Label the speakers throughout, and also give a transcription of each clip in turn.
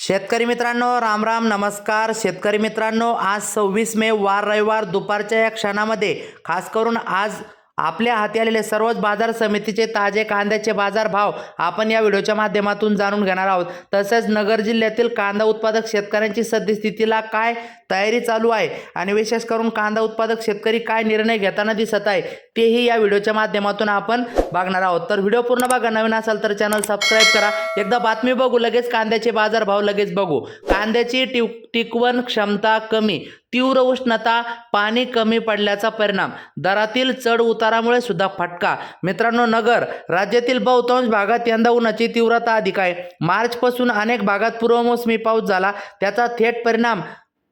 Speaker 1: शेतकरी मित्रांनो राम राम नमस्कार. शेतकरी मित्रांनो आज सव्वीस मे वार रविवार दुपारच्या या क्षणामध्ये खास करून आज आपल्या हाती आलेले सर्वच बाजार समितीचे ताजे कांद्याचे बाजार भाव आपण या व्हिडिओच्या माध्यमातून जाणून घेणार आहोत. तसेच नगर जिल्ह्यातील कांदा उत्पादक शेतकऱ्यांची सद्यस्थितीला काय तयारी चालू आहे आणि विशेष करून कांदा उत्पादक शेतकरी काय निर्णय घेताना दिसत आहे तेही या व्हिडिओच्या माध्यमातून आपण बघणार आहोत. तर व्हिडिओ पूर्ण बघा. नवीन असाल तर चॅनल सबस्क्राईब करा. एकदा बातमी बघू. लगेच कांद्याचे बाजार भाव लगेच बघू. कांद्याची टिव टिकवण क्षमता कमी तीव्र उष्णता पाणी कमी पडल्याचा परिणाम. दरातील चढ उतारामुळे सुद्धा फटका. मित्रांनो नगर राज्यातील बहुतांश भागात यंदा उन्हाची तीव्रता अधिक आहे. मार्चपासून अनेक भागात पूर्वमोसमी पाऊस झाला. त्याचा थेट परिणाम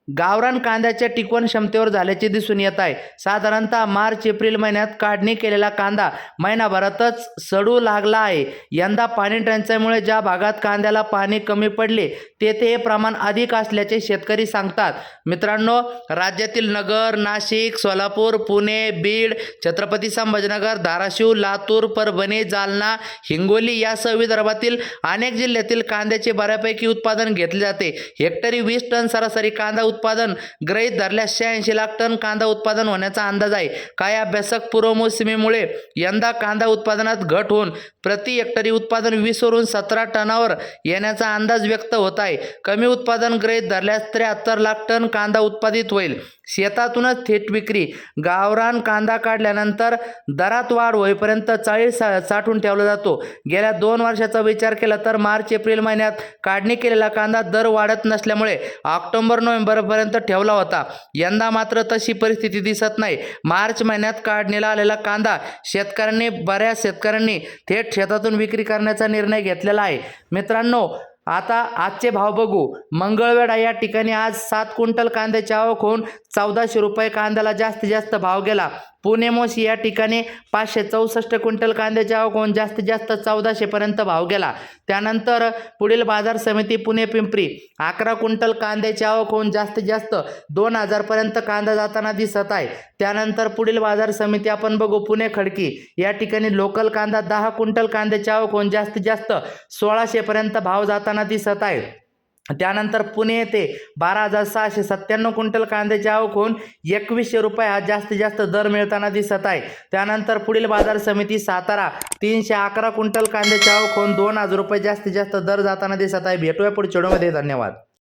Speaker 1: गावरान कांद्याच्या टिकवण क्षमतेवर झाल्याचे दिसून येत आहे. साधारणतः मार्च एप्रिल महिन्यात काढणी केलेला कांदा महिनाभरातच सडू लागला आहे. यंदा पाणी टंचाईमुळे ज्या भागात कांद्याला पाणी कमी पडले तेथे हे प्रमाण अधिक असल्याचे शेतकरी सांगतात. मित्रांनो राज्यातील नगर नाशिक सोलापूर पुणे बीड छत्रपती संभाजीनगर धाराशिव लातूर परभणी जालना हिंगोली यासह विदर्भातील अनेक जिल्ह्यातील कांद्याचे बऱ्यापैकी उत्पादन घेतले जाते. हेक्टरी वीस टन सरासरी कांदा उत्पादन. गृहित धरल्यास शहाऐंशी लाख टन कांदा उत्पादन होण्याचा अंदाज आहे. काही अभ्यासक पूर्व मोसमीमुळे यंदा कांदा उत्पादनात घट होऊन प्रति हेक्टरी उत्पादन वीसवरून सतरा टनावर येण्याचा अंदाज व्यक्त होत आहे. कमी उत्पादन गृहित धरल्यास त्र्याहत्तर लाख टन कांदा उत्पादित होईल. शेतातूनच थेट विक्री. गावरान कांदा काढल्यानंतर दरात वाढ होईपर्यंत चाळीस सा साठवून ठेवला जातो. गेल्या दोन वर्षाचा विचार केला तर मार्च एप्रिल महिन्यात काढणी केलेला कांदा दर वाढत नसल्यामुळे ऑक्टोबर नोव्हेंबर नोव्हेंबरपर्यंत ठेवला होता. यंदा मात्र तशी परिस्थिती दिसत नाही. मार्च महिन्यात काढणीला आलेला कांदा शेतकऱ्यांनी बऱ्याच शेतकऱ्यांनी थेट शेतातून विक्री करण्याचा निर्णय घेतलेला आहे. मित्रांनो आता आजचे भाव बघू. मंगळवेढा या ठिकाणी आज सात क्विंटल कांद्याची आवक होऊन चौदाशे रुपये कांद्याला जास्तीत जास्त भाव गेला. पुणे मोशी या ठिकाणी पाचशे चौसष्ट क्विंटल कांद्याच्या आवक होऊन जास्तीत जास्त चौदाशेपर्यंत भाव गेला. त्यानंतर पुढील बाजार समिती पुणे पिंपरी अकरा क्विंटल कांद्याची आवक होऊन जास्तीत जास्त दोन हजारपर्यंत कांदा जाताना दिसत आहे. त्यानंतर पुढील बाजार समिती आपण बघू पुणे खडकी या ठिकाणी लोकल कांदा दहा क्विंटल कांद्याची आवक होऊन जास्तीत जास्त सोळाशेपर्यंत भाव जाताना दिसत आहे. त्यानंतर पुणे येथे बारा हजार सहाशे सत्त्याण्णव क्विंटल कांद्याची आवक होऊन एकवीसशे रुपये हा जास्तीत जास्त दर मिळताना दिसत आहे. त्यानंतर पुढील बाजार समिती सातारा तीनशे अकरा क्विंटल कांद्याची आवक होऊन दोन हजार रुपये जास्तीत जास्त दर जाताना दिसत आहे. भेटूया पुढच्या व्हिडिओमध्ये. धन्यवाद.